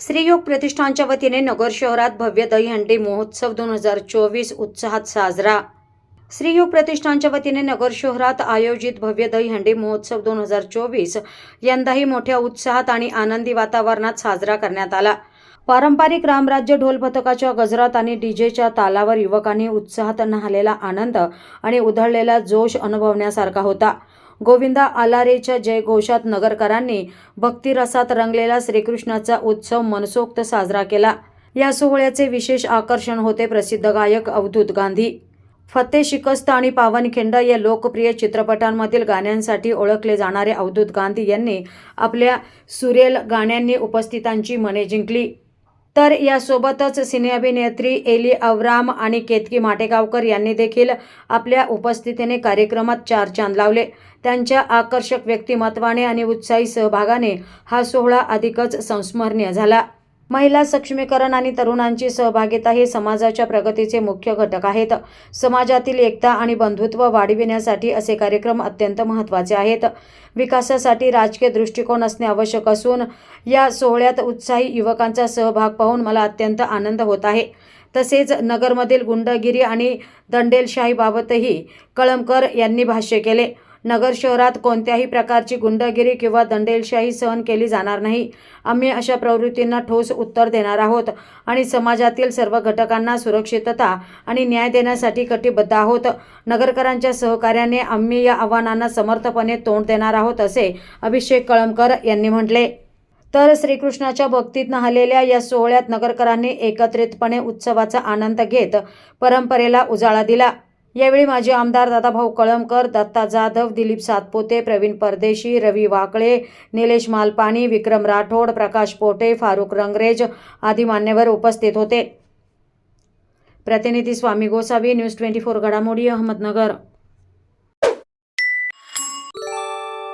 श्रीयोग प्रतिष्ठानच्या वतीने नगर शहरात भव्य दहीहंडी महोत्सव दोन हजार चोवीस उत्साहात साजरा. श्रीयोग प्रतिष्ठानच्या वतीने नगर शहरात आयोजित भव्य दहीहंडी महोत्सव दोन हजार चोवीस यंदाही मोठ्या उत्साहात आणि आनंदी वातावरणात साजरा करण्यात आला. पारंपरिक रामराज्य ढोल पथकाच्या गजरात आणि डीजेच्या तालावर युवकांनी उत्साहात न्हालेला आनंद आणि उधळलेला जोश अनुभवण्यासारखा होता. गोविंदा आलारेच्या जयघोषात नगरकरांनी भक्तिरसात रंगलेला श्रीकृष्णाचा उत्सव मनसोक्त साजरा केला. या सोहळ्याचे विशेष आकर्षण होते प्रसिद्ध गायक अवधूत गांधी. फते शिकस्त आणि पावनखिंड या लोकप्रिय चित्रपटांमधील गाण्यांसाठी ओळखले जाणारे अवधूत गांधी यांनी आपल्या सुरेल गाण्यांनी उपस्थितांची मने जिंकली. तर यासोबतच सिनेअभिनेत्री एली अवराम आणि केतकी माटेगावकर यांनी देखील आपल्या उपस्थितीने कार्यक्रमात चार चांद लावले. त्यांच्या आकर्षक व्यक्तिमत्वाने आणि उत्साही सहभागाने हा सोहळा अधिकच संस्मरणीय झाला. महिला सक्षमीकरण आणि तरुणांची सहभागिता हे समाजाच्या प्रगतीचे मुख्य घटक आहेत. समाजातील एकता आणि बंधुत्व वाढविण्यासाठी असे कार्यक्रम अत्यंत महत्त्वाचे आहेत. विकासासाठी राजकीय दृष्टिकोन असणे आवश्यक असून या सोहळ्यात उत्साही युवकांचा सहभाग पाहून मला अत्यंत आनंद होत आहे. तसेच नगरमधील गुंडगिरी आणि दंडेलशाहीबाबतही कळमकर यांनी भाष्य केले. नगर शहरात कोणत्याही प्रकारची गुंडगिरी किंवा दंडेलशाही सहन केली जाणार नाही. आम्ही अशा प्रवृत्तींना ठोस उत्तर देणार आहोत आणि समाजातील सर्व घटकांना सुरक्षितता आणि न्याय देण्यासाठी कटिबद्ध आहोत. नगरकरांच्या सहकार्याने आम्ही या आव्हानांना समर्थपणे तोंड देणार आहोत असे अभिषेक कळमकर यांनी म्हटले. तर श्रीकृष्णाच्या भक्तीत न्हालेल्या या सोहळ्यात नगरकरांनी एकत्रितपणे उत्सवाचा आनंद घेत परंपरेला उजाळा दिला. यावेळी माजी आमदार दादाभाऊ कळमकर दत्ता जाधव दिलीप सातपोते प्रवीण परदेशी रवी वाकळे निलेश मालपाणी विक्रम राठोड प्रकाश पोटे फारुख रंगरेज आदी मान्यवर उपस्थित होते. प्रतिनिधी Swami Gosavi news twenty four घडामोडी अहमदनगर.